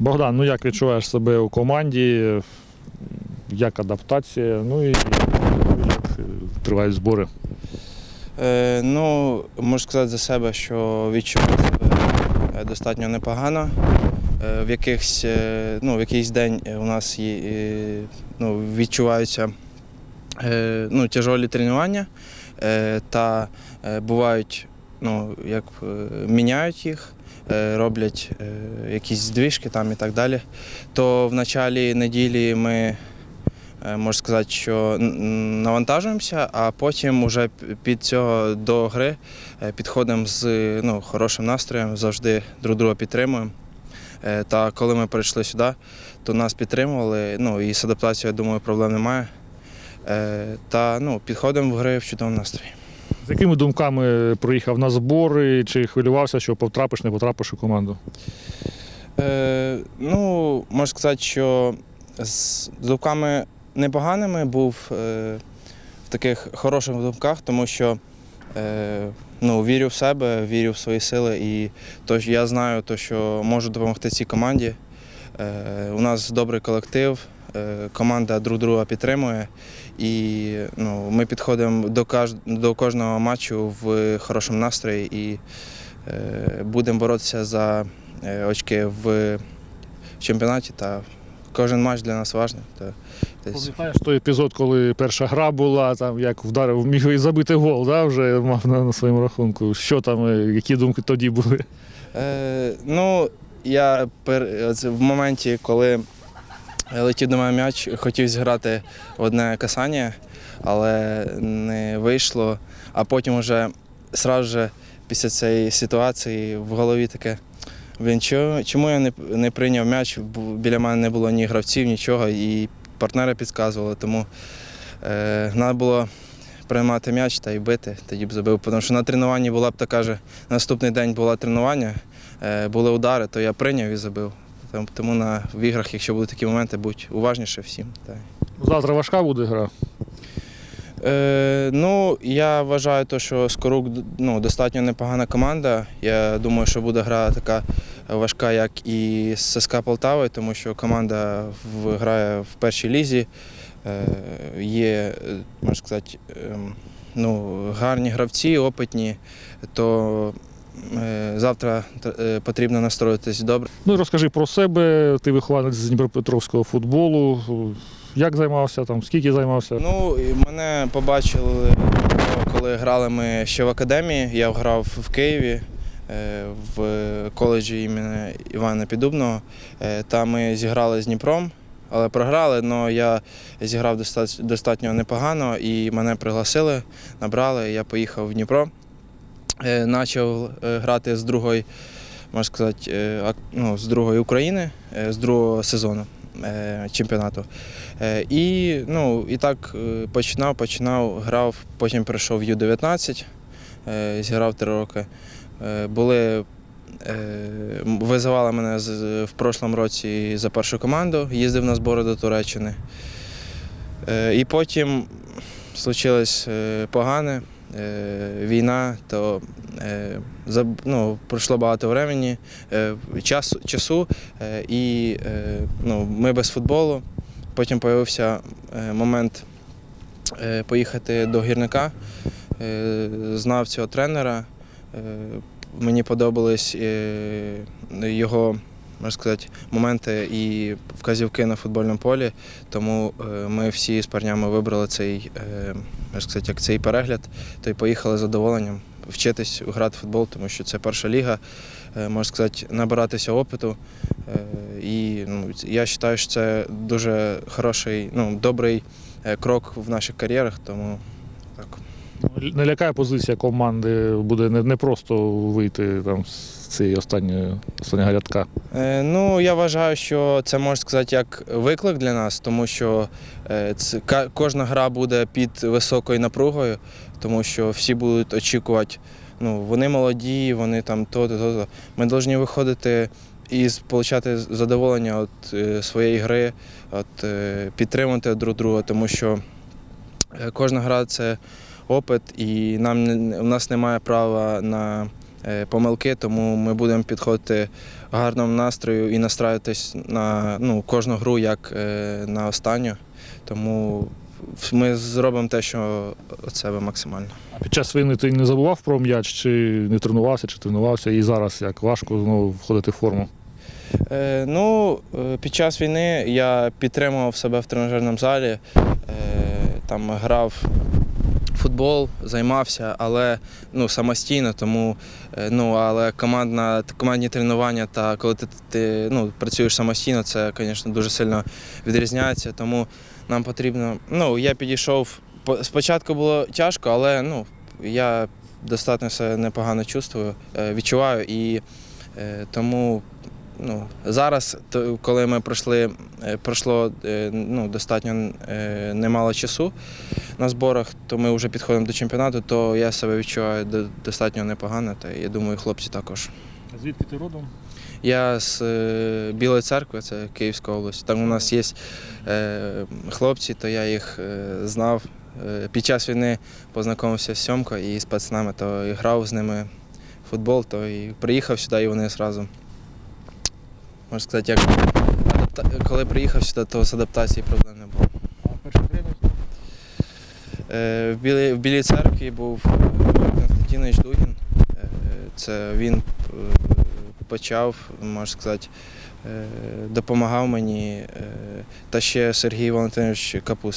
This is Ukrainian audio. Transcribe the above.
Богдан, ну як відчуваєш себе у команді? Як адаптація? Ну і як е, тривають збори? Е, ну, можу сказати за себе, що відчуваю себе достатньо непогано. Е, в, якихось, е, ну, в якийсь день у нас є, е, ну, відчуваються е, ну, тяжолі тренування е, та е, бувають, ну, як е, міняють їх. е, Роблять е, якісь здвижки там і так далі. То в началі неділі ми можна сказати, що навантажуємося, а потім вже під цього до гри підходимо з ну, хорошим настроєм, завжди друг друга підтримуємо. Та коли ми прийшли сюди, то нас підтримували. Ну і з адаптацією, я думаю, проблем немає. Та ну, підходимо в гри в чудовому настрої. З якими думками приїхав на збори? Чи хвилювався, що потрапиш, не потрапиш у команду? Е, ну, можна сказати, що з думками непоганими був е, в таких хороших думках, тому що е, ну, вірю в себе, вірю в свої сили і то, що я знаю, то, що можу допомогти цій команді. Е, у нас добрий колектив, команда друг друга підтримує, і ну, ми підходимо до, до кожного матчу в хорошому настрої і е, будемо боротися за е, очки в чемпіонаті. Та кожен матч для нас важливий. Та, Пам'ятаєш той епізод, коли перша гра була, там як вдарив, міг і забити гол, да, вже мав на, на своєму рахунку. Що там, е, які думки тоді були? Е, ну, я пер... в моменті, коли летів до мене м'яч, хотів зіграти одне касання, але не вийшло. А потім вже сразу же після цієї ситуації в голові таке. Чо- чому я не, не прийняв м'яч? Біля мене не було ні гравців, нічого, і партнери підказували, тому е, треба було приймати м'яч та й бити, тоді б забив. Тому що на тренуванні була б така же, наступний день було тренування, е, були удари, то я прийняв і забив. Тому на в іграх, якщо будуть такі моменти, будь уважніше всім. Так. Завтра важка буде гра. Е, ну, я вважаю, то, що Скорук ну, достатньо непогана команда. Я думаю, що буде гра така важка, як і з ССК Полтави, тому що команда грає в першій лізі. Е, є, е, можна сказати, ем, ну, гарні гравці, опитні, то е, завтра е, потрібно настроїтись добре. Ну і розкажи про себе. Ти вихованець з Дніпропетровського футболу. Як займався там, скільки займався? Ну, мене побачили, коли грали ми ще в академії. Я грав в Києві е, в коледжі імені Івана Піддубного. Е, Там ми зіграли з Дніпром, але програли. але я зіграв доста- достатньо непогано і мене пригласили, набрали. Я поїхав в Дніпро. Е, Почав е, грати з другої, можна сказати, е, ну, з другої України, е, з другого сезону е, чемпіонату. Е, І, ну, і так е, починав, починав, грав, потім перейшов в Ю-19, е, зіграв три роки. Е, Були, е, визивали мене в прошлому році за першу команду, їздив на збори до Туреччини. Е, І потім случилось е, погане, е, війна, то е, ну, пройшло багато времени, е, часу, часу е, і е, ну, ми без футболу. Потім з'явився е, момент е, поїхати до гірника. Е, Знав цього тренера. Е, Мені подобались е, його, можна сказати, моменти і вказівки на футбольному полі. Тому е, ми всі з парнями вибрали цей, можна сказати, як цей перегляд, то й поїхали з задоволенням вчитись грати в футбол, тому що це перша ліга, е, можна сказати, набиратися опиту. Е, І ну, я вважаю, що це дуже хороший, ну, добрий е, крок в наших кар'єрах, тому так. Не лякає позиція команди, буде не, просто вийти там з цієї останньої останнього рядка. Е, Ну, я вважаю, що це можна сказати як виклик для нас, тому що е, це, кожна гра буде під високою напругою, тому що всі будуть очікувати, ну, вони молоді, вони там то-то, то-то. Ми повинні виходити і отримати задоволення від е, своєї гри, от, е, підтримувати друг друга, тому що е, кожна гра це опит, і нам у нас немає права на е, помилки, тому ми будемо підходити в гарному настрою і настраюватись на ну, кожну гру як е, на останню. Тому ми зробимо те, що від себе максимально. А під час війни ти не забував про м'яч, чи не тренувався, чи тренувався, і зараз як важко знову входити в форму. Е, ну, е, під час війни я підтримував себе в тренажерному залі, е, там грав футбол, займався, але ну, самостійно, тому е, ну, але командна, командні тренування та коли ти, ти ну, працюєш самостійно, це, звісно, дуже сильно відрізняється. Тому нам потрібно. Ну, я підійшов. Спочатку було тяжко, але ну, я достатньо себе непогано чувствую, е, відчуваю і е, тому ну, зараз, коли ми пройшли, е, пройшло е, ну, достатньо е, немало часу на зборах, то ми вже підходимо до чемпіонату, то я себе відчуваю достатньо непогано, та я думаю, хлопці також. А звідки ти родом? Я з Білої церкви, це Київська область. Там у нас є хлопці, то я їх знав. Під час війни познайомився з Сьомкою і з пацанами, то і грав з ними в футбол, то і приїхав сюди, і вони одразу. Можна сказати, як коли приїхав сюди, то з адаптацією проблем не було. А перший тренер? Е, В Білій, в Білій церкві був е, Константинович Дугін. Е, Це він почав, можна сказати, допомагав мені. Та ще Сергій Валентинович Капуста.